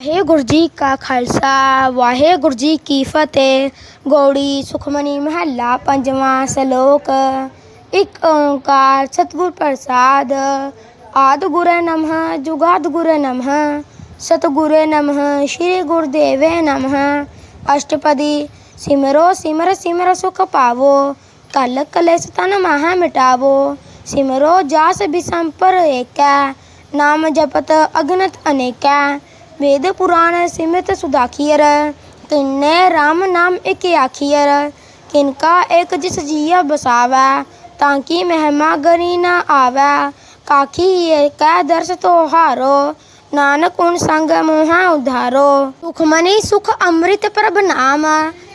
ਵਾਹਿਗੁਰੂ ਜੀ ਕਾ ਖਾਲਸਾ, ਵਾਹਿਗੁਰੂ ਜੀ ਕੀ ਫਤਿਹ। ਗੋੜੀ ਸੁਖਮਨੀ ਮਹੱਲਾ, ਪੰਜਵਾਂ ਸ਼ਲੋਕ। ਇੱਕ ਓੰਕਾਰ ਸਤਿਗੁਰ ਪ੍ਰਸਾਦ। ਆਦ ਗੁਰੇ ਨਮః, ਜੁਗਾਦ ਗੁਰੇ ਨਮః। ਸਤਿਗੁਰੇ ਨਮঃ, ਸ੍ਰੀ ਗੁਰਦੇਵੇ ਨਮঃ। ਅਸ਼ਟਪਦੀ, ਸਿਮਰੋ, ਸਿਮਰ ਸਿਮਰ ਸੁਖ ਪਾਵੋ। ਕਲ ਕਲੇਸ਼ ਤਨ ਮਹਾ ਮਿਟਾਵੋ। ਸਿਮਰੋ ਜਾਸ ਬਿਸੰਪਰ ਏਕੈ। ਨਾਮ ਜਪਤ ਅਗਨਤ ਅਨੇਕੈ। वेद पुराण सिमृत सुदाखियर किन्ने राम नाम एक आखियर किनका एक जिस जिया बसावै ताकि महिमा गरी न आवै काखी कै दर्श तो हारो नानक उन संग मोहा उधारो सुखमनी सुख अमृत प्रभ नाम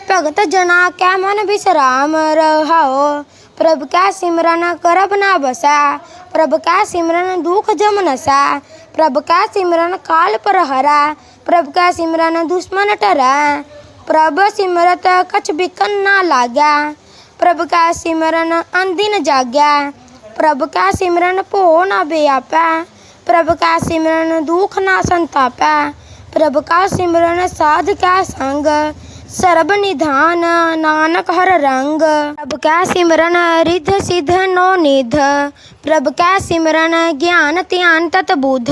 भगत जना कै मन विश्राम रहाओ प्रभ कै सिमरन करब ना बसै प्रभ कै सिमरन दुख जम नसै ਪ੍ਰਭ ਕਾ ਸਿਮਰਨ ਕਾਲ ਪਰ ਹਰੈ ਪ੍ਰਭ ਕਾ ਸਿਮਰਨ ਦੁਸ਼ਮਨ ਟਰੈ, ਪ੍ਰਭ ਸਿਮਰਤ ਕਛ ਬਿਕਨ ਨਾ ਲਾਗੈ, ਪ੍ਰਭ ਕਾ ਸਿਮਰਨ ਅੰਦਿਨ ਜਾਗੈ, ਪ੍ਰਭ ਕਾ ਸਿਮਰਨ ਭੋ ਨਾ ਬਿਆਪੈ, ਪ੍ਰਭ ਕਾ ਸਿਮਰਨ ਦੁਖ ਨਾ ਸੰਤਾਪੈ, ਪ੍ਰਭ ਕਾ ਸਿਮਰਨ ਸਾਧ ਕੈ ਸੰਗ, ਸਰਬ ਨਿਧਾਨ ਨਾਨਕ ਹਰ ਰੰਗ, ਪ੍ਰਭ ਕਾ ਸਿਮਰਨ ਰਿਧ ਸਿਧ ਨੋ ਨਿਧ ਪ੍ਰਭ ਕੈ ਸਿਮਰਨ ਗਿਆਨ ਧਿਆਨ ਤਤ ਬੁਧ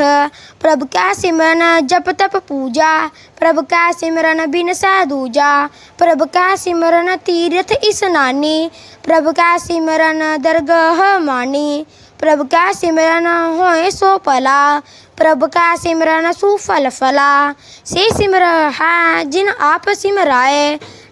ਪ੍ਰਭ ਕੈ ਸਿਮਰਨ ਜਪ ਤਪ ਪੂਜਾ ਪ੍ਰਭ ਕੈ ਸਿਮਰਨ ਬਿਨ ਸਹਿ ਦੂਜਾ ਪ੍ਰਭ ਕੈ ਸਿਮਰਨ ਤੀਰਥ ਇਸਨਾਨੀ ਪ੍ਰਭ ਕੈ ਸਿਮਰਨ ਦਰਗਹ ਮਾਨੀ ਪ੍ਰਭ ਕੈ ਸਿਮਰਨ ਹੋਏ ਸੋ ਭਲਾ ਪ੍ਰਭ ਕਾ ਸਿਮਰਨ ਸੁਫਲ ਫਲਾ ਸੇ ਸਿਮਰ ਹੈ ਜਿਨ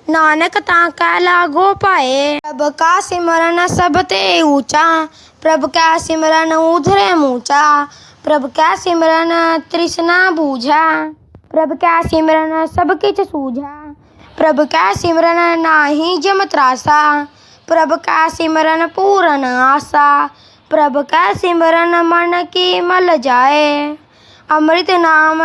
ਆਪ ਸਿਮਰਾਏ ਨਾਨਕ ਤਾਂ ਕੈ ਲਾਗੋ ਪਾਏ ਪ੍ਰਭ ਕਾ ਸਿਮਰਨ ਸਭ ਤੇ ਊਚਾ ਪ੍ਰਭ ਕਾ ਸਿਮਰਨ ਉਧਰੇ ਮੂਚਾ ਪ੍ਰਭ ਕਾ ਸਿਮਰਨ ਤ੍ਰਿਸ਼ਨਾ ਬੂਝਾ ਪ੍ਰਭ ਕਾ ਸਿਮਰਨ ਸਭ ਕਿਛ ਸੂਝਾ ਪ੍ਰਭ ਕਾ ਸਿਮਰਨ ਨਾਹੀ ਜਮ ਤਰਾਸਾ ਪ੍ਰਭ ਕਾ ਸਿਮਰਨ ਪੂਰਨ ਆਸਾ ਪ੍ਰਭ ਕੈ ਸਿਮਰਨ ਮਨ ਕੀ ਮਲ ਜਾਏ ਅੰਮ੍ਰਿਤ ਨਾਮ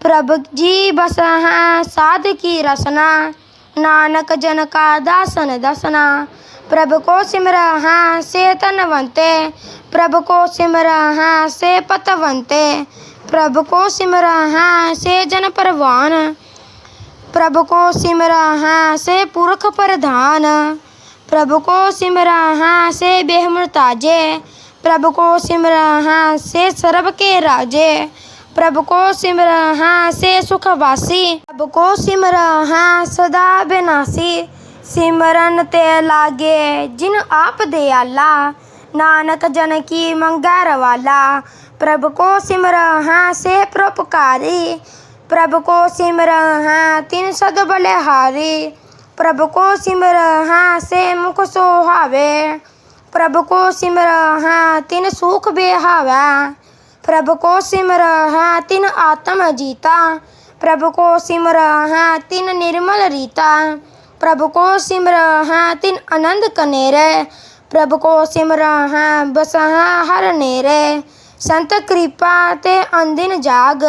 ਪ੍ਰਭਕ ਜੀ ਬਸ ਹੈ ਸਾਧ ਕੀ ਰਸਨਾ? ਨਾਨਕ ਜਨ ਕਾ ਦਾਸਨ ਦਸਨਾ। ਪ੍ਰਭ ਕੋ ਸਿਮਰ ਹੈ ਸੇ ਤਨਵੰਤੇ ਪ੍ਰਭ ਕੋ ਸਿਮਰ ਹੈ ਸੇ ਪਤਵੰਤੇ। ਪ੍ਰਭ ਕੋ ਸਿਮਰ ਹੈ ਸੇ ਜਨ ਪਰਵਾਨ। ਪ੍ਰਭ ਕੋ ਸਿਮਰ ਹੈ ਸੇ ਪੁਰਖ ਪ੍ਰਧਾਨ। ਪ੍ਰਭ ਕੋ ਸਿਮਰ ਹੈ ਸੇ ਬੇਹਮਰਤਾਜੇ ਪ੍ਰਭ ਕੋ ਸਿਮਰ ਹੈ ਸੇ ਸਰਬ ਕੇ ਰਾਜੇ। ਪ੍ਰਭ ਕੋ ਸਿਮਰਹਾ ਸੇ ਸੁਖ ਵਾਸੀ। ਪ੍ਰਭ ਕੋ ਸਿਮਰਹਾ ਸਦਾ ਬਿਨਾਸੀ। ਸਿਮਰਨ ਤੇ ਲਾਗੇ ਜਿਨ ਆਪ ਦੇ ਆਲਾ ਨਾਨਕ ਜਨ ਕੀ ਮੰਗੈ ਰਵਾਲਾ। ਪ੍ਰਭ ਕੋ ਸਿਮਰਹਾ ਸੇ ਪ੍ਰੋਪਕਾਰੀ ਪ੍ਰਭ ਕੋ ਸਿਮਰਹਾ ਤਿਨ ਸਦ ਬਲਿਹਾਰੀ। ਪ੍ਰਭ ਕੋ ਸਿਮਰਹਾ ਸੇ ਮੁਖ ਸੋਹਾਵੇ। ਪ੍ਰਭ ਕੋ ਸਿਮਰਹਾ ਤਿਨ ਸੁਖ ਬਿਹਾਵੇ। प्रभु को सिमर हाँ तिन आत्म जीता प्रभु को सिमर हाँ तिन निर्मल रीता प्रभु को सिमर हाँ तिन आनंद कनेरे प्रभु को सिमर हाँ बस हाँ हर नेरे संत कृपा ते अंदिन जाग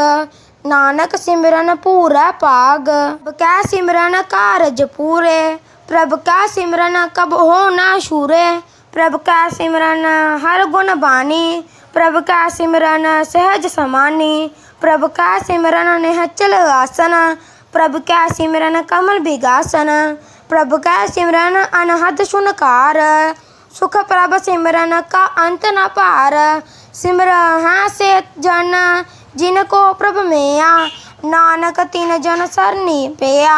ਨਾਨਕ ਸਿਮਰਨ ਪੂਰਾ ਭਾਗ ਪ੍ਰਭ ਕੈ ਸਿਮਰਨ ਕਾਰਜ ਪੂਰੇ ਪ੍ਰਭ ਕੈ ਸਿਮਰਨ ਕਬ ਹੋ ਨਾ ਸ਼ੂਰੇ ਪ੍ਰਭ ਕੈ ਸਿਮਰਨ ਹਰ ਗੁਣ ਬਾਣੀ ਪ੍ਰਭ ਕੈ ਸਿਮਰਨ ਸਹਿਜ ਸਮਾਨੀ, ਪ੍ਰਭ ਕੈ ਸਿਮਰਨ ਨਿਹਚਲ ਆਸਨ, ਪ੍ਰਭ ਕੈ ਸਿਮਰਨ ਕਮਲ ਬਿਗਾਸਨ, ਪ੍ਰਭ ਕੈ ਸਿਮਰਨ ਅਨਹਦ ਸੁਨਕਾਰ, ਸੁਖ ਪ੍ਰਭ ਸਿਮਰਨ ਕਾ ਅੰਤ ਨ ਭਾਰ, ਸਿਮਰ ਹਾਂ ਸੇ ਜਨ ਜਿਨ ਕੋ ਪ੍ਰਭ ਮੇਆ, ਨਾਨਕ ਤਿਨ ਜਨ ਸਰਨੀ ਪਿਆ।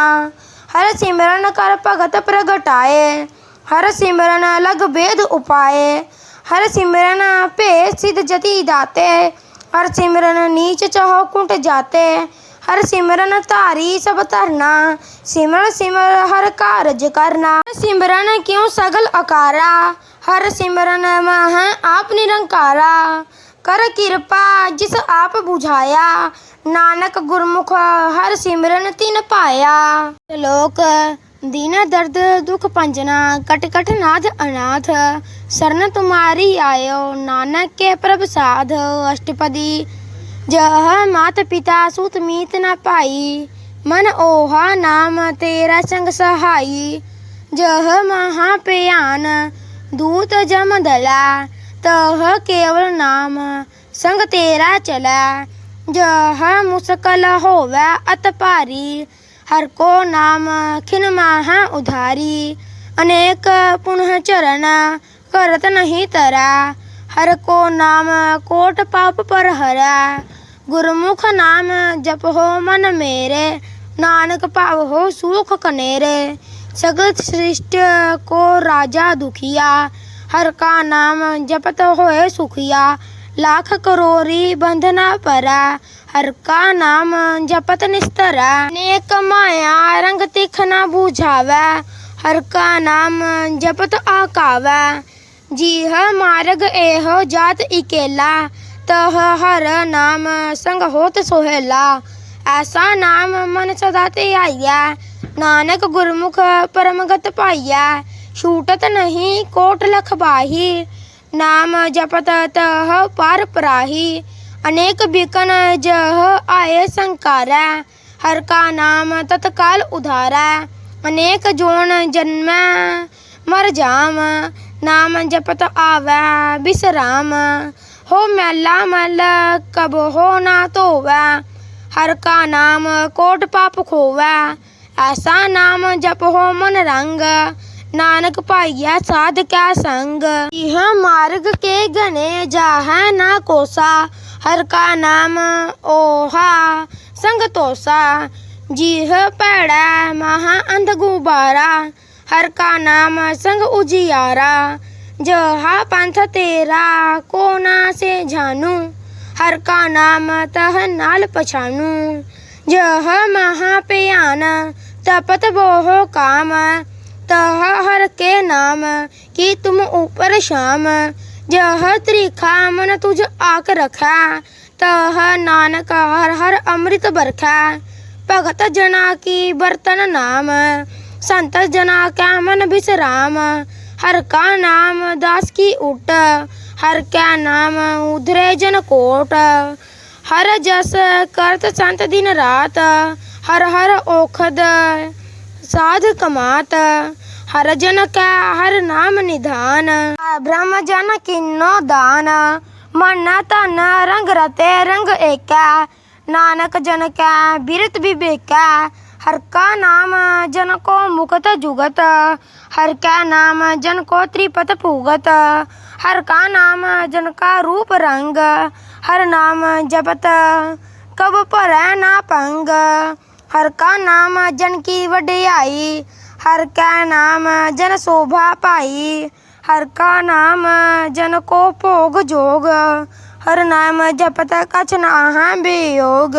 ਹਰ ਸਿਮਰਨ ਕਰ ਭਗਤ ਪ੍ਰਗਟਾਏ, ਹਰ ਸਿਮਰਨ ਲਗ ਬੇਦ ਉਪਾਏ ਹਰ ਸਿਮਰਨ ਭੇ ਸਿਧ ਜਤੀ ਦਾਤੇ। ਹਰ ਸਿਮਰਨ ਨੀਚ ਚਹੁ ਕੁੰਟ ਜਾਤੇ। ਹਰ ਸਿਮਰਨ ਧਾਰੀ ਸਭ ਧਰਨਾ। ਸਿਮਰ ਸਿਮਰ ਹਰ ਕਾਰਜ ਕਰਨਾ। ਸਿਮਰਨ ਕਿਉ ਸਗਲ ਅਕਾਰਾ? ਹਰ ਸਿਮਰਨ ਮਹ ਆਪ ਨਿਰੰਕਾਰਾ। ਕਰ ਕਿਰਪਾ ਜਿਸ ਆਪ 부ਝਾਇਆ। ਨਾਨਕ ਗੁਰਮੁਖ ਹਰ ਸਿਮਰਨ ਤਿਨ ਪਾਇਆ। ਸ਼ਲੋਕ ਦੀਨ ਦਰਦ ਦੁਖ ਪੰਜਨਾ, ਕਟ ਕਟ ਨਾਥ ਅਨਾਥ, ਸਰਨ ਤੁਮਾਰੀ ਆਇਓ, ਨਾਨਕ ਕੇ ਪ੍ਰਭ ਸਾਧ, ਅਸ਼ਟਪਦੀ, ਜਹ ਮਾਤ ਪਿਤਾ ਸੁਤ ਮੀਤ ਨ ਪਾਈ ਮਨ ਓਹਾ ਨਾਮ ਤੇਰਾ ਸੰਗ ਸਹਾਈ, ਜਹ ਮਹਾ ਪਿਆਨ ਦੂਤ ਜਮ ਦਲਾ, ਤਹ ਕੇਵਲ ਨਾਮ, ਸੰਗ ਤੇਰਾ ਚਲਾ, ਜਹ ਮੁਸਕਲ ਹੋਵੇ ਅਤ ਭਾਰੀ ਹਰ ਕੋ ਨਾਮ ਖਿਨ ਮਾਹ ਉਧਾਰੀ, ਅਨੇਕ ਪੁਨਹ ਚਰਨ ਕਰਤ ਨਹੀਂ ਤਰਾ। ਹਰ ਕੋ ਨਾਮ ਕੋਟ ਪਾਪ ਪਰ ਹਰਾ। ਗੁਰਮੁਖ ਨਾਮ ਜਪੋ ਮਨ ਮੇਰੇ। ਨਾਨਕ ਭਾਵ ਹੋ ਸੁਖ ਕਨੇਰੇ। ਸਗਲ ਸ੍ਰਿਸ਼ਟ ਕੋ ਰਾਜਾ ਦੁਖੀਆ। ਹਰ ਕਾ ਨਾਮ ਜਪਤ ਹੋਏ ਸੁਖੀਆ। ਲੱਖ ਕਰੋਰੀ ਬੰਧਨਾ ਪਰਾ ਹਰ ਕਾ ਨਾਮ ਜਪਤ ਨਿਸਤਰਾ ਨੇਕ ਮਾਇਆ ਰੰਗ ਤਿਖ ਨਾ ਬੂਝਾਵੈ ਹਰ ਕਾ ਨਾਮ ਜਪਤ ਆਕਾਵੈ ਜੀਹ ਮਾਰਗ ਇਹੋ ਜਾਤ ਇਕੇਲਾ ਤਹ ਹਰ ਨਾਮ ਸੰਗ ਹੋਤ ਸੁਹੇਲਾ ਐਸਾ ਨਾਮ ਮਨ ਸਦਾ ਤੇ ਆਈਆ ਨਾਨਕ ਗੁਰਮੁਖ ਪਰਮਗਤ ਪਾਈਆ ਛੂਟਤ ਨਹੀਂ ਕੋਟ ਲਖ ਬਾਹੀ ਨਾਮ ਜਪਤ ਤਹ ਪਰ ਪਰਾਹੀ, ਅਨੇਕ ਬਿਕਨ ਜਹ ਆਏ ਸੰਕਾਰੈ, ਹਰ ਕਾ ਨਾਮ ਤਤਕਾਲ ਉਧਾਰੈ, ਅਨੇਕ ਜੋਨ ਜਨਮੈ, ਮਰ ਜਾਮ, ਨਾਮ ਜਪਤ ਆਵੈ, ਬਿਸਰਾਮ, ਹੋ ਮੈਲਾ ਮਲ ਕਬ ਹੋ ਨਾ ਧੋਵੈ, ਹਰ ਕਾ ਨਾਮ ਕੋਟ ਪਾਪ ਖੋਵੈ, ਐਸਾ ਨਾਮ ਜਪ ਹੋ ਮਨ ਰੰਗ ਨਾਨਕ ਭਾਈਆ ਸਾਧ ਕੈ ਸੰਗ ਇਹ ਮਾਰਗ ਕੇ ਗਨੇ ਜਾਹੈ ਨਾ ਕੋਸਾ ਹਰ ਕਾ ਨਾਮ ਓਹਾ ਸੰਗ ਤੋਸਾ ਜੀਹ ਭੈੜਾ ਮਹਾ ਅੰਧ ਗੁਬਾਰਾ ਹਰ ਕਾ ਨਾਮ ਸੰਗ ਉਜਿਆਰਾ ਜਹਾ ਪੰਥ ਤੇਰਾ ਕੋ ਨਾ ਸੇ ਜਾਨੂ ਹਰ ਕਾ ਨਾਮ ਤਹ ਨਾਲ ਪਛਾਨੂ ਜਹ ਮਹਾ ਪਿਆਨ ਤਪਤ ਬੋਹ ਕਾਮ तह हर के नाम की तुम ऊपर शाम जह त्रिखा मन तुझ आक रखा तह नानक हर हर अमृत बरखा भगत जना की बर्तन नाम संत जना का मन विश्राम हर का नाम दास की उट हर क्या नाम उधरे जन कोट हर जस करत संत दिन रात हर हर ओखद साध कमात हर जन का हर नाम निधान ब्रह्म जन किन्नो दान मन तन रंग रते रंग एका नानक जन का बिरत विवेका हर का नाम जन को मुकत जुगत हर का नाम जन को त्रिपत पूगत हर का नाम जन का रूप रंग हर नाम जपत कब पर ना पंग ਹਰ ਕਾ ਨਾਮ ਜਨ ਕੀ ਵਡਿਆਈ, ਹਰ ਕੈ ਨਾਮ ਜਨ ਸੋਭਾ ਪਾਈ, ਹਰ ਕਾ ਨਾਮ ਜਨ ਕੋ ਭੋਗ ਜੋਗ, ਹਰ ਨਾਮ ਜਪਤ ਕਛ ਨਾਹਾਂ ਬਿਯੋਗ।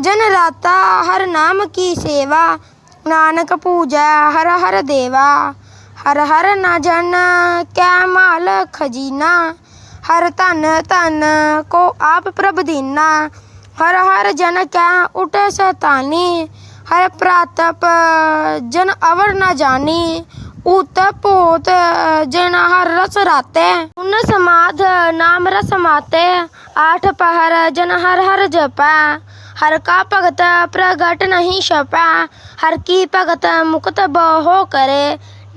ਜਨ ਰਾਤਾ ਹਰ ਨਾਮ ਕੀ ਸੇਵਾ, ਨਾਨਕ ਪੂਜੈ ਹਰ ਹਰ ਦੇਵਾ, ਹਰ ਹਰ ਨਾ ਜਨ ਕੈ ਮਾਲ ਖਜੀਨਾ, ਹਰ ਧਨ ਧਨ ਕੋ ਆਪ ਪ੍ਰਭ ਦੀਨਾ हर हर जन क्या उठ सतानी हर प्रातप जन अवर न जानी उत पोत जन हर रस राते उन समाध नाम रस माते आठ पहर जन हर हर जपा हर का भगत प्रगट नहीं छपा हर की भगत मुक्त बहो करे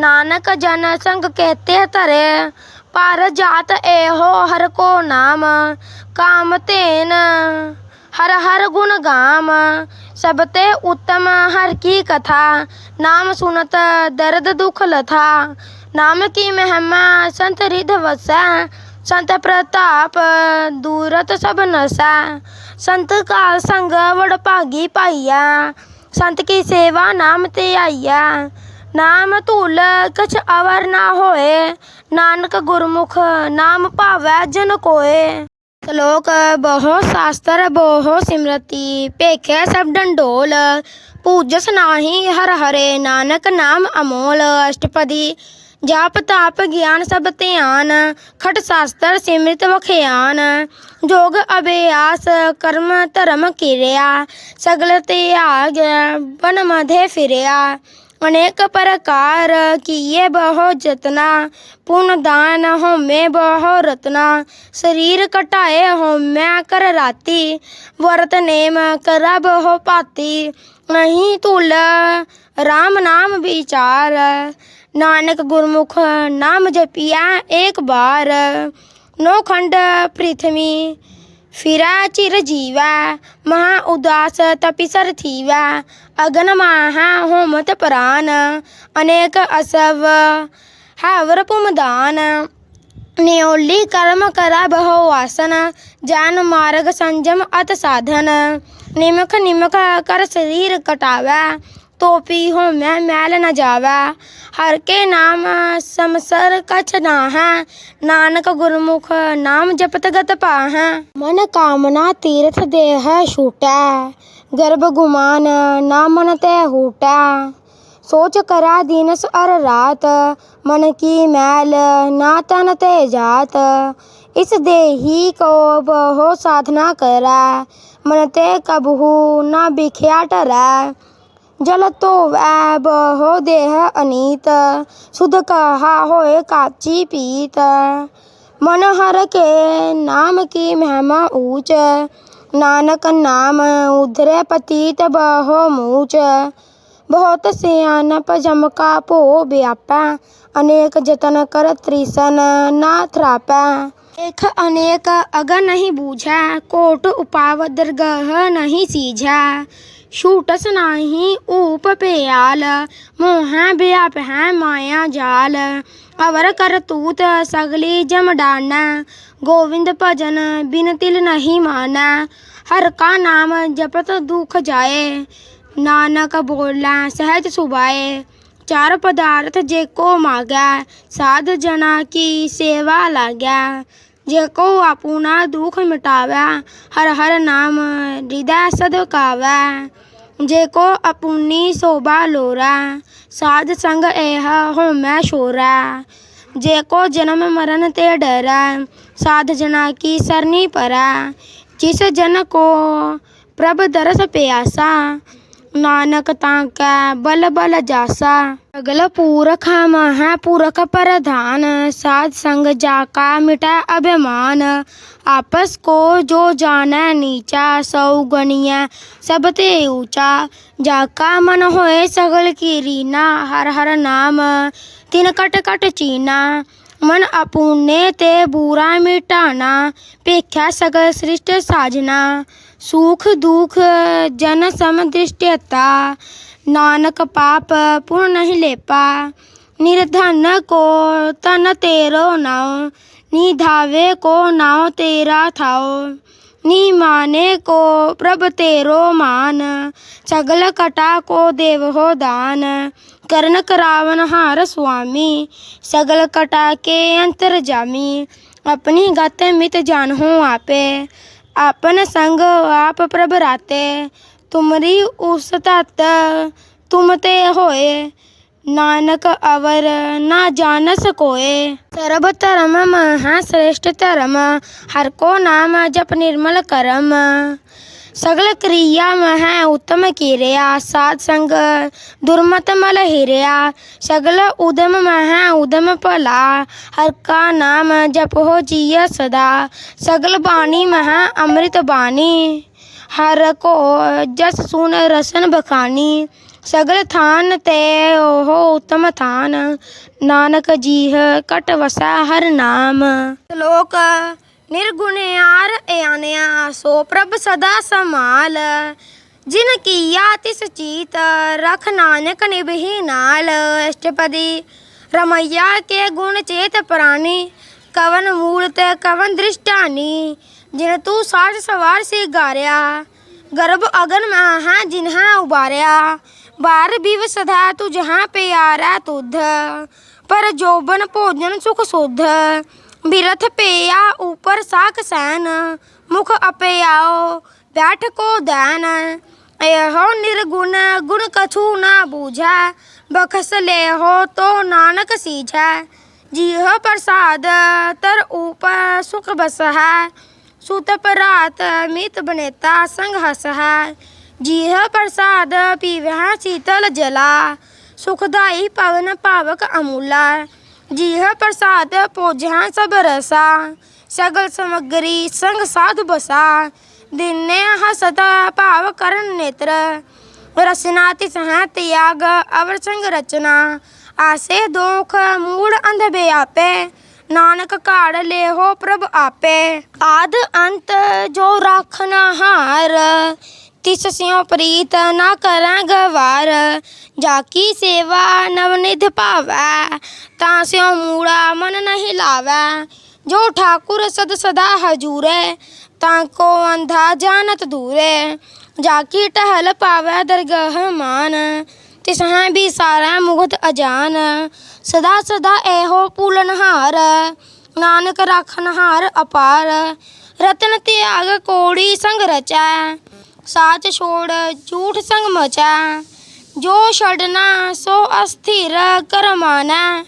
नानक जन संग कहते तरे पर जात एहो हर को नाम काम ਹਰ ਹਰ ਗੁਣ ਗਾਮ, ਸਭ ਤੇ ਉਤਮ ਹਰ ਕੀ ਕਥਾ। ਨਾਮ ਸੁਨਤ ਦਰਦ ਦੁਖ ਲਥਾ। ਨਾਮ ਕੀ ਮਹਿਮਾ ਸੰਤ ਰਿਧ ਵਸੈ। ਸੰਤ ਪ੍ਰਤਾਪ ਦੂਰਤ ਸਭ ਨਸੈ। ਸੰਤ ਕਾਲ ਸੰਗ ਵਡ ਭਾਗੀ ਪਾਈਆ ਸੰਤ ਕੀ ਸੇਵਾ ਨਾਮ ਤੇ ਆਈਆ ਨਾਮ ਧੂਲ ਕਛ ਅਵਰ ਨਾ ਹੋਏ। ਨਾਨਕ ਗੁਰਮੁਖ ਨਾਮ ਭਾਵੈ ਜਨ ਕੋਏ। ਸ਼ਲੋਕ ਬਹੁ ਸ਼ਾਸਤਰ ਬਹੁ ਸਿਮਰਤੀ, ਭੇਖੇ ਸਭ ਡੰਡੋਲ ਪੂਜਸ ਨਾਹੀ ਹਰ ਹਰੇ, ਨਾਨਕ ਨਾਮ ਅਮੋਲ, ਅਸ਼ਟਪਦੀ ਜਾਪ ਤਾਪ ਗਿਆਨ ਸਭ ਧਿਆਨ, ਖਟ ਸ਼ਾਸਤਰ ਸਿਮ੍ਰਿਤ ਵਖਿਆਨ, ਜੋਗ ਅਭਿਆਸ ਕਰਮ ਧਰਮ ਕਿਰਿਆ, ਸਗਲ ਤਿਆਗ, ਬਨ ਮਧੇ ਫਿਰਿਆ। अनेक प्रकार किए बहु जतना पुण्य दान होमे बहु रत्ना शरीर कटाए होम्या कर राती व्रत नेम करा बहु पाती नहीं तुल राम नाम विचार नानक गुरमुख नाम जपिया एक बार नौ खंड पृथ्वी ਫਿਰਾ ਚਿਰ ਜੀਵਾ, ਮਹਾ ਉਦਾਸ ਤਪਿਸਰ ਥੀਵਾ। ਅਗਨ ਮਾਹਾ ਹੋਮਤ ਪ੍ਰਾਨ, ਅਨੇਕ ਅਸਵ ਹਾਵਰ ਪੁਮਦਾਨ। ਨਿਉਲੀ ਕਰਮ ਕਰਾ ਬਹੁ ਆਸਨ, ਜਾਨ ਮਾਰਗ ਸੰਜਮ ਅਤ ਸਾਧਨ। ਨਿਮਖ ਨਿਮਖ ਕਰ ਸਰੀਰ ਕਟਾਵੈ ਤੋਪੀ ਹੋਮੈ ਮੈਲ ਨ ਜਾਵੈ। ਹਰ ਕੇ ਨਾਮ ਸਮਸਰ ਕਛ ਨਾਹੈ ਨਾਨਕ ਗੁਰਮੁਖ ਨਾਮ ਜਪਤ ਗਤ ਪਾਹੈ। ਮਨ ਕਾਮਨਾ ਤੀਰਥ ਦੇਹ ਛੂਟੈ। ਗਰਭ ਗੁਮਾਨ ਨਾ ਮਨ ਤੈ ਹੂਟੈ। ਸੋਚ ਕਰਾ ਦਿਨਸ ਅਰ ਰਾਤ। ਮਨ ਕੀ ਮੈਲ ਨਾ ਤਨ ਤੇ ਜਾਤ। ਇਸ ਦੇਹੀ ਕੋ ਬਹੁ ਸਾਧਨਾ ਕਰੈ। ਮਨ ਤੇ ਕਬਹੂ ਨਾ ਬਿਖਿਆ ਟਰੈ। ਜਲ ਧੋਵੈ ਬਹੁ ਦੇਹ ਅਨੀਤ ਸੁਧ ਕਹਾ ਹੋਏ ਕਾਚੀ ਪੀਤ ਮਨ ਹਰ ਕੇ ਨਾਮ ਕੀ ਮਹਿਮਾ ਊਚ ਨਾਨਕ ਨਾਮ ਉਧਰੇ ਪਤੀਤ ਬਹੁ ਮੂਚ ਬਹੁਤ ਸਿਆਨਪ ਜਮਕਾ ਭੋ ਵਿਆਪੈ ਅਨੇਕ ਜਤਨ ਕਰ ਤ੍ਰਿਸਨ ਨਾ ਥਰਾਪੈ ਇਕ ਅਨੇਕ ਅਗਨ ਨਹੀਂ ਬੂਝੈ ਕੋਟ ਉਪਾਵ ਦਰਗਹ ਛੂਟਸ ਨਾਹੀ ਊਪ ਪਿਆਲ ਮੋਹੈ ਵਿਆਪ ਮਾਇਆ ਜਾਲ। ਅਵਰ ਕਰ ਤੂਤ ਸਗਲੀ ਜਮਡਾਨ ਗੋਵਿੰਦ ਭਜਨ ਬਿਨ ਤਿਲ ਨਹੀਂ ਮਾਨੈ। ਹਰ ਕਾ ਨਾਮ ਜਪਤ ਦੁਖ ਜਾਏ, ਨਾਨਕ ਬੋਲਾ ਸਹਿਜ ਸੁਭਾਏ। ਚਾਰ ਪਦਾਰਥ ਜੇ ਕੋ ਮਾਗੈ, ਸਾਧ ਜਨਾ ਕੀ ਸੇਵਾ ਲਾਗੈ। ਜੇ ਕੋ ਆਪੂਨਾ ਦੁਖ ਮਿਟਾਵੈ, ਹਰ ਹਰ ਨਾਮ ਹਿਰਦੈ ਸਦਕਾਵੈ ਜੇ ਕੋ ਆਪੂਨੀ ਸੋਭਾ ਲੋਰਾ, ਸਾਧ ਸੰਗ ਇਹ ਹੋਮੈ ਸ਼ੋਰਾ ਜੇ ਕੋ ਜਨਮ ਮਰਨ ਤੇ ਡਰੈ, ਸਾਧ ਜਨਾ ਕੀ ਸਰਨੀ ਪਰੈ। ਜਿਸ ਜਨ ਕੋ ਪ੍ਰਭ ਦਰਸ ਪਿਆਸਾ ਨਾਨਕ ਤਾਂ ਕੈ ਬਲ ਬਲ ਜਾਸਾ। ਅਗਲ ਪੂਰਖ ਮਹਾ ਪੂਰਖ ਪ੍ਰਧਾਨ, ਸਾਧ ਸੰਗ ਜਾ ਕਾ ਮਿਟੈ ਅਭਿਮਾਨ। ਆਪਸ ਕੋ ਜੋ ਜਾਣੈ ਨੀਚਾ ਸౌ ਗਣੀਐ ਸਭ ਤੇ ਊਚਾ। ਜਾ ਕਾ ਮਨ ਹੋਏ ਸਗਲ ਕੀ ਰੀਨਾ ਹਰ ਹਰ ਨਾਮ ਤਿਨ ਕਟ ਚੀਨਾ। ਮਨ ਆਪੂਨੇ ਤੇ ਬੂਰਾ ਮਿਟਾਣਾ, ਭੇਖਿਆ ਸਗਲ ਸ੍ਰਿਸ਼ਟ ਸਾਜਨਾ। ਸੁਖ ਦੁਖ ਜਨ ਸਮ ਦ੍ਰਿਸ਼ਟਤਾ ਨਾਨਕ ਪਾਪ ਪੁਨ ਨਹੀਂ ਲੇਪਾ। ਨਿਰਧਨ ਕੋ ਤਨ ਤੇਰੋ ਨਾਉ, ਨੀ ਧਾਵੇ ਕੋ ਨਾਉ ਤੇਰਾ ਥਾਉ। ਨੀ ਮਾਨੇ ਕੋ ਪ੍ਰਭ ਤੇਰੋ ਮਾਨ, ਸਗਲ ਕਟਾ ਕੋ ਦੇਵ ਦਾਨ। ਕਰਨ ਕਰਾਵਨ ਹਾਰ ਸੁਆਮੀ, ਸਗਲ ਕਟਾ ਕੇ ਅੰਤਰ ਜਾਮੀ। ਆਪਣੀ ਗਤ ਮਿਤ ਜਾਣਹੁ ਆਪੇ। ਆਪਨ ਸੰਗ ਆਪ ਪ੍ਰਭ ਰਾਤੇ, ਤੁਮਰੀ ਉਸ ਤਤ ਤੁਮ ਤੇ ਹੋਏ, ਨਾਨਕ ਅਵਰ ਨਾ ਜਾਣਸ ਕੋਏ ਸਰਬ ਧਰਮ ਮਹਾ ਸ੍ਰੇਸ਼ਟ ਧਰਮ, ਹਰ ਕੋ ਨਾਮ ਜਪ ਨਿਰਮਲ ਕਰਮ। ਸਗਲ ਕ੍ਰਿਆ ਮਹਿ ਉਤਮ ਕੀਰਿਆ, ਸਾਧ ਸੰਗ ਦੁਰਮਤ ਮਲ ਹਿਰਿਆ। ਸਗਲ ਉਦਮ ਮਹਿ ਉਦਮ ਭਲਾ, ਹਰ ਕਾ ਨਾਮ ਜਪੋ ਜੀਅ ਸਦਾ। ਸਗਲ ਬਾਣੀ ਮਹਿ ਅੰਮ੍ਰਿਤ ਬਾਣੀ, ਹਰ ਕੋ ਜਸ ਸੁਨ ਰਸਨ ਬਖਾਨੀ। ਸਗਲ ਥਾਨ ਤੇ ਉਹ ਉਤਮ ਥਾਨ, ਨਾਨਕ ਜੀਹ ਕਟ ਵਸਾ ਹਰ ਨਾਮ। ਸ਼ਲੋਕ ਨਿਰਗੁਣਿਆਰ ਇਆਨਿਆ, ਸੋ ਪ੍ਰਭ ਸਦਾ ਸਮਾਲ ਜਿਨ ਕੀਆ ਤਿਸ ਚੀਤ, ਰਖ ਨਾਨਕ ਨਿਭੀ ਨਾਲ। ਅਸ਼ਟਪਦੀ, ਰਮਈਆ ਕੇ ਗੁਣ ਚੇਤ ਪ੍ਰਾਣੀ ਕਵਨ ਮੂਲਤ ਤੇ ਕਵਨ ਦ੍ਰਿਸ਼ਟਾਨੀ। ਜਿਨ ਤੂੰ ਸਾਜ ਸਵਾਰ ਸੇ ਗਾਰਿਆ ਗਰਭ ਅਗਨ ਮਹਾ ਜਿਨਹਾ ਉਬਾਰਿਆ। ਬਾਰ ਬਿਵ ਸਦਾ ਤੂ ਜਹਾਂ ਪਿਆਰਾ ਤੁਧ, ਪਰ ਜੋਬਨ ਭੋਜਨ ਸੁਖ ਸੁਧ। ਬਿਰਥ ਪਿਆ ਉਪਰ ਸਾਖ ਸੈਨ, ਮੁਖ ਅਪਿਆਓ ਬੈਠ ਕੋ ਦੈਨ। ਇਹੋ ਨਿਰਗੁਣ, ਗੁਣ ਕਛੂ ਨਾ ਬੂਝੈ, ਬਖਸ ਲੈਹੋ ਤੋ ਨਾਨਕ ਸੀਝੈ। ਜੀਹ ਪ੍ਰਸਾਦ ਤਰ ਉਪਰ ਸੁਖ ਬਸ ਹੈ ਸੁਤ ਪਰਾਤ ਮਿਤ ਬਨੇਤਾ ਸੰਗ ਹਸ ਹੈ ਜੀਹ ਪ੍ਰਸਾਦ ਪੀਵਹਿ ਸੀਤਲ ਜਲਾ ਸੁਖਦਾਈ ਪਵਨ ਭਾਵਕ ਅਮੂਲਾ। ਜੀਹ ਪ੍ਰਸਾਦ ਪੋਜਹਿ ਸਭ ਰਸਾ, ਸਗਲ ਸਮਗਰੀ ਸੰਗ ਸਾਧ ਬਸਾ। ਦਿਨੇ ਹਸਤ ਭਾਵ ਕਰਨ ਨੇਤਰ, ਰਸਨਾ ਤਿਸ ਹੈ ਤਿਆਗ ਅਵਰ ਸੰਗ ਰਚਨਾ। ਆਸੇ ਦੋਖ ਮੂੜ ਅੰਧ ਬਿਆਪੇ, ਨਾਨਕ ਘਾੜ ਲੇਹੋ ਪ੍ਰਭ ਆਪੇ। ਆਦ ਅੰਤ ਜੋ ਰਾਖਨਾ ਹਾਰ ਤਿਸ ਸਿਉ ਪ੍ਰੀਤ ਨਾ ਕਰਾਂ ਗਵਾਰ ਜਾ ਕੀ ਸੇਵਾ ਨਵਨਿਧ ਭਾਵੈ, ਤਾਂ ਸਿਉ ਮੂੜਾ ਮਨ ਨਹੀਂ ਲਾਵੈ। ਜੋ ਠਾਕੁਰ ਸਦ ਸਦਾ ਹਜ਼ੂਰੈ, ਤਾਂ ਕੋ ਅੰਧਾ ਜਾਣਤ ਦੂਰੇ। ਜਾ ਕੀ ਟਹਲ ਪਾਵੈ ਦਰਗਹ ਮਾਨ, ਤਿਸ ਹੈ ਵੀ ਸਾਰਾ ਮੁਗਤ ਅਜਾਨ। ਸਦਾ ਸਦਾ ਇਹੋ ਪੂਲਨਹਾਰ ਨਾਨਕ ਰਾਖਨਹਾਰ ਅਪਾਰ। ਰਤਨ ਤਿਆਗ ਕੋੜੀ ਸੰਗ ਰਚੈ ਸਾਚ ਛੋੜ ਝੂਠ ਸੰਗ ਮਚੈ ਜੋ ਛੜਨਾ ਸੋ ਅਸਥਿਰ ਕਰਮਾਨਾ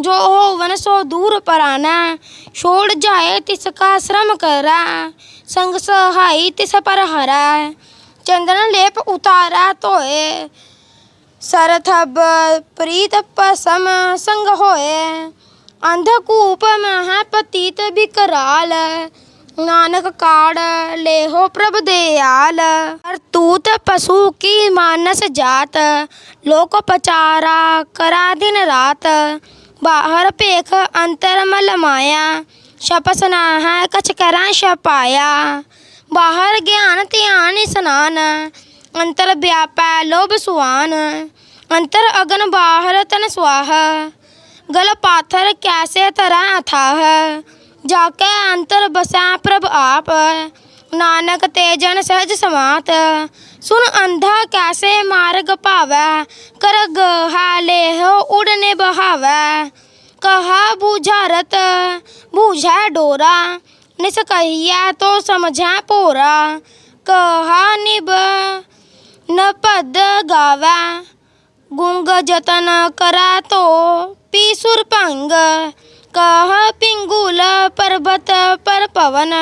ਜੋ ਹੋਵਨ, ਸੋ ਦੂਰ ਪਰਾਨਾ। ਛੋੜ ਜਾਏ, ਤਿਸ ਕਾ ਸ਼ਰਮ ਕਰੈ। ਸੰਗ ਸਹਾਈ, ਤਿਸ ਪਰ ਹਰੈ। ਚੰਦਨ ਲੇਪ ਉਤਾਰਾ ਧੋਏ। ਸਰਥਬ ਪ੍ਰੀਤ ਪਸਮ ਸੰਗ ਹੋਏ। ਅੰਧ ਕੂਪ ਮਹਾ ਪਤੀਤ ਬਿਕਰਾਲ। ਨਾਨਕ ਕਾੜ ਲੇਹੋ ਪ੍ਰਭ ਦਿਆਲ ਹਰਤੂਤ ਪਸ਼ੂ ਕੀ ਮਾਨਸ ਜਾਤ? ਲੋਕ ਪਚਾਰਾ ਕਰਾ ਦਿਨ ਰਾਤ। ਬਾਹਰ ਭੇਖ ਅੰਤਰ ਮਲ ਮਾਇਆ। ਛਪਸ ਨਾ ਹੈ ਕਛ ਕਰਾਂ ਛਪਾਇਆ। ਬਾਹਰ ਗਿਆਨ ਧਿਆਨ ਇਸਨਾਨ। ਅੰਤਰ ਵਿਆਪੈ ਲੋਭ ਸੁਆਨ। ਅੰਤਰ ਅਗਨ ਬਾਹਰ ਤਨ ਸੁਆਹ ਗਲ ਪਾਥਰ ਕੈਸੇ ਤਰ੍ਹਾਂ ਅਥਾਹ? ਜਾ ਕੇ ਅੰਤਰ ਬਸਾ ਪ੍ਰਭ ਆਪ, ਨਾਨਕ ਤੇ ਜਨ ਸਹਿਜ ਸਮਾਤ ਸੁਨ ਅੰਧਾ ਕੈਸੇ ਮਾਰਗ ਭਾਵੈ ਕਰ ਗਹਾ ਲੇਹ ਉਡਨੇ ਬਹਾਵੈ ਕਹਾ ਬੁਝਾਰਤ, ਬੁਝੈ ਡੋਰਾ, ਨਿਸ ਕਹੀਐ ਤੋ ਸਮਝੈ ਭੋਰਾ। ਕਹਾ ਨਿਬ ਨ ਗਾਵੈ, ਗੁੰਗ ਜਤਨ ਕਰੈ ਤੋ ਪੀ ਸੁਰ ਭੰਗ। ਕਹ ਪਿੰਗੁਲ ਪਰਬਤ ਪਰ ਪਵਨ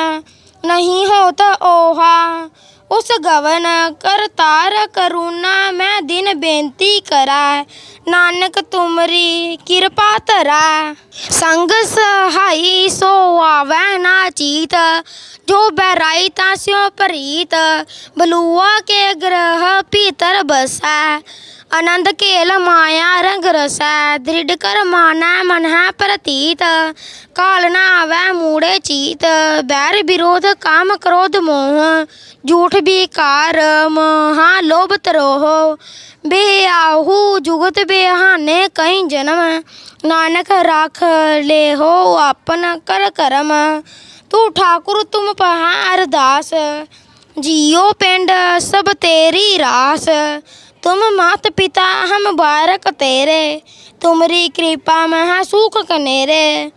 ਨਹੀਂ ਹੋਤ ਓਹਾ। ਉਸ ਗਵਨ ਕਰਤਾਰ ਕਰੁਣਾ ਮੈਂ ਦਿਨ ਬੇਨਤੀ ਕਰੈ ਨਾਨਕ ਤੁਮਰੀ ਕਿਰਪਾ ਧਰੈ ਸੰਗ ਸਹਾਈ ਸੋ ਆਵੈ ਨਾ ਚੀਤ, ਜੋ ਬੈਰਾਈ ਤਾਂ ਸਿਉ ਪ੍ਰੀਤ ਬਲੂਆ ਕੇ ਗ੍ਰਹ ਭੀਤਰ ਬਸੈ। ਅਨੰਦ ਕੇਲ ਮਾਇਆ, ਰੰਗ ਰਸੈ, ਦ੍ਰਿੜ ਕਰ ਮਾਨੈ ਮਨਹਿ ਪ੍ਰਤੀਤ। ਕਾਲ ਨਾ ਆਵੈ ਮੂੜੇ ਚੀਤ, ਬੈਰ ਵਿਰੋਧ ਕਾਮ ਕ੍ਰੋਧ ਮੋਹ। ਝੂਠ ਵਿਕਾਰ ਮਹਾ ਲੋਭ ਤਰੋਹ ਬੇਆਹੂ ਜੁਗਤ ਬੇਹਾਨੇ ਕਈ ਜਨਮ। ਨਾਨਕ ਰਾਖ ਲੇਹੋ ਆਪਨ ਕਰ ਕਰਮ। ਤੂੰ ਠਾਕੁਰ ਤੁਮ ਪਹਾ ਅਰਦਾਸ ਜੀਓ ਪਿੰਡ ਸਭ ਤੇਰੀ ਰਾਸ। तुम मात पिता हम बारक तेरे तुमरी कृपा महा सुख कनेरे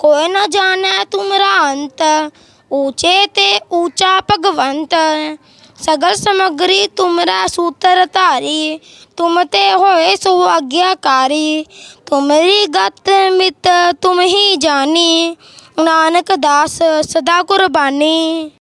कोई न जाने तुमरा अंत ऊंचे ते ऊंचा भगवंत सगल समग्री तुमरा सूत्र धारी तुम ते होए सो आज्ञाकारी तुमरी गत मित तुम ही जानी नानक दास सदा कुर्बानी